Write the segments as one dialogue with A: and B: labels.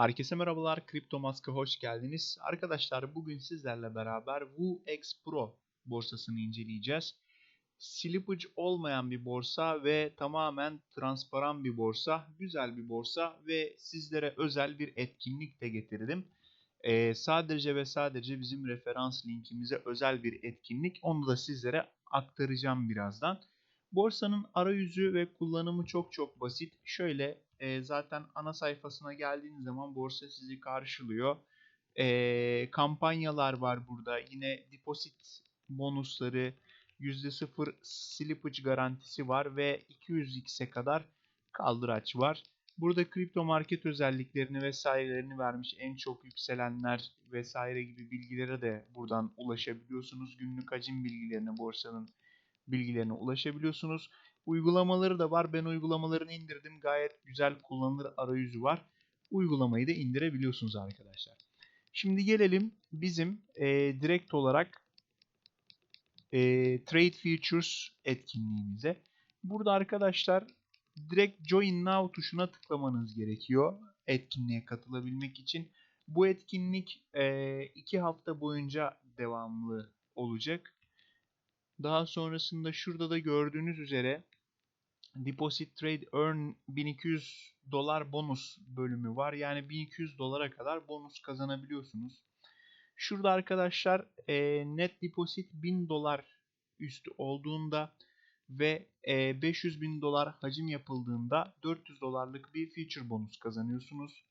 A: Herkese merhabalar, Kripto Mask'a hoş geldiniz. Arkadaşlar bugün sizlerle beraber WooX Pro borsasını inceleyeceğiz. Slippage olmayan bir borsa ve tamamen transparan bir borsa, güzel bir borsa ve sizlere özel bir etkinlik de getirdim. Ee, sadece ve sadece bizim referans linkimize özel bir etkinlik. Onu da sizlere aktaracağım birazdan. Borsanın arayüzü ve kullanımı çok çok basit. Şöyle e, zaten ana sayfasına geldiğiniz zaman borsa sizi karşılıyor. E, kampanyalar var burada. Yine deposit bonusları, %0 slippage garantisi var ve 200x'e kadar kaldıraç var. Burada kripto market özelliklerini vesairelerini vermiş en çok yükselenler vesaire gibi bilgilere de buradan ulaşabiliyorsunuz. Günlük hacim bilgilerine borsanın bilgilerine ulaşabiliyorsunuz. Uygulamaları da var. Ben uygulamalarını indirdim. Gayet güzel kullanılır arayüzü var. Uygulamayı da indirebiliyorsunuz arkadaşlar. Şimdi gelelim bizim e, direkt olarak e, Trade Futures etkinliğimize. Burada arkadaşlar direkt Join Now tuşuna tıklamanız gerekiyor etkinliğe katılabilmek için. Bu etkinlik e, iki hafta boyunca devamlı olacak. Daha sonrasında şurada da gördüğünüz üzere Deposit Trade Earn 1200 dolar bonus bölümü var. Yani 1200 dolara kadar bonus kazanabiliyorsunuz. Şurada arkadaşlar e, net deposit 1000 dolar üstü olduğunda ve e, 500 bin dolar hacim yapıldığında 400 dolarlık bir feature bonus kazanıyorsunuz.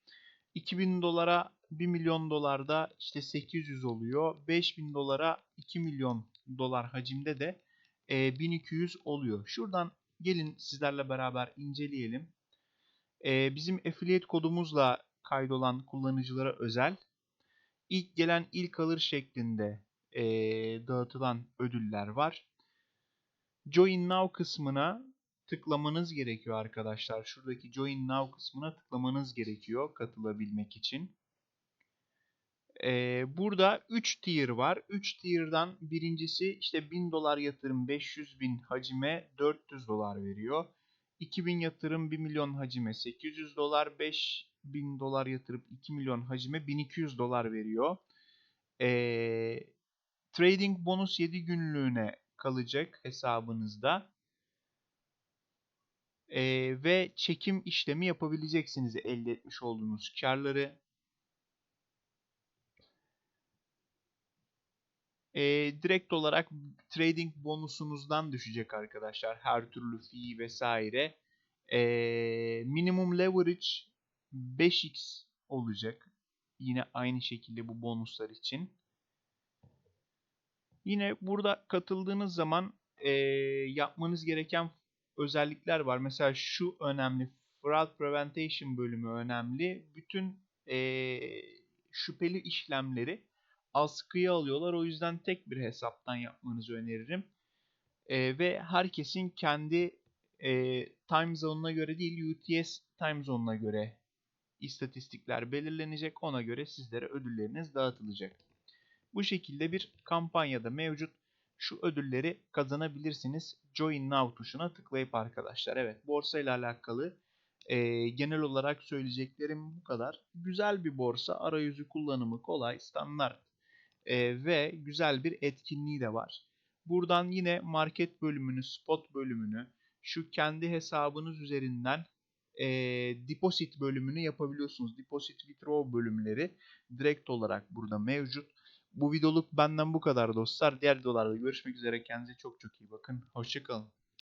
A: 2000 dolara 1 milyon dolarda işte 800 oluyor. 5000 dolara 2 milyon dolar hacimde de e, 1200 oluyor. Şuradan gelin sizlerle beraber inceleyelim. E, bizim affiliate kodumuzla kaydolan kullanıcılara özel ilk gelen ilk alır şeklinde e, dağıtılan ödüller var. Join Now kısmına tıklamanız gerekiyor arkadaşlar. Şuradaki Join Now kısmına tıklamanız gerekiyor katılabilmek için. Ee, burada 3 tier var. 3 tier'dan birincisi işte 1000 dolar yatırım 500 bin hacime 400 dolar veriyor. 2000 yatırım 1 milyon hacime 800 dolar, 5000 dolar yatırıp 2 milyon hacime 1200 dolar veriyor. Ee, trading bonus 7 günlüğüne kalacak hesabınızda. Ee, ve çekim işlemi yapabileceksiniz elde etmiş olduğunuz karları. Ee, direkt olarak trading bonusunuzdan düşecek arkadaşlar. Her türlü fee vesaire. Ee, minimum leverage 5x olacak. Yine aynı şekilde bu bonuslar için. Yine burada katıldığınız zaman e, yapmanız gereken özellikler var. Mesela şu önemli. Fraud Prevention bölümü önemli. Bütün e, şüpheli işlemleri askıya alıyorlar. O yüzden tek bir hesaptan yapmanızı öneririm. E, ve herkesin kendi e, time zone'una göre değil UTS time zone'una göre istatistikler belirlenecek. Ona göre sizlere ödülleriniz dağıtılacak. Bu şekilde bir kampanyada mevcut. Şu ödülleri kazanabilirsiniz. Join Now tuşuna tıklayıp arkadaşlar. Evet borsa ile alakalı e, genel olarak söyleyeceklerim bu kadar. Güzel bir borsa. Arayüzü kullanımı kolay, standart e, ve güzel bir etkinliği de var. Buradan yine market bölümünü, spot bölümünü, şu kendi hesabınız üzerinden e, deposit bölümünü yapabiliyorsunuz. Deposit withdraw bölümleri direkt olarak burada mevcut. Bu videoluk benden bu kadar dostlar. Diğer videolarda görüşmek üzere. Kendinize çok çok iyi bakın. Hoşçakalın.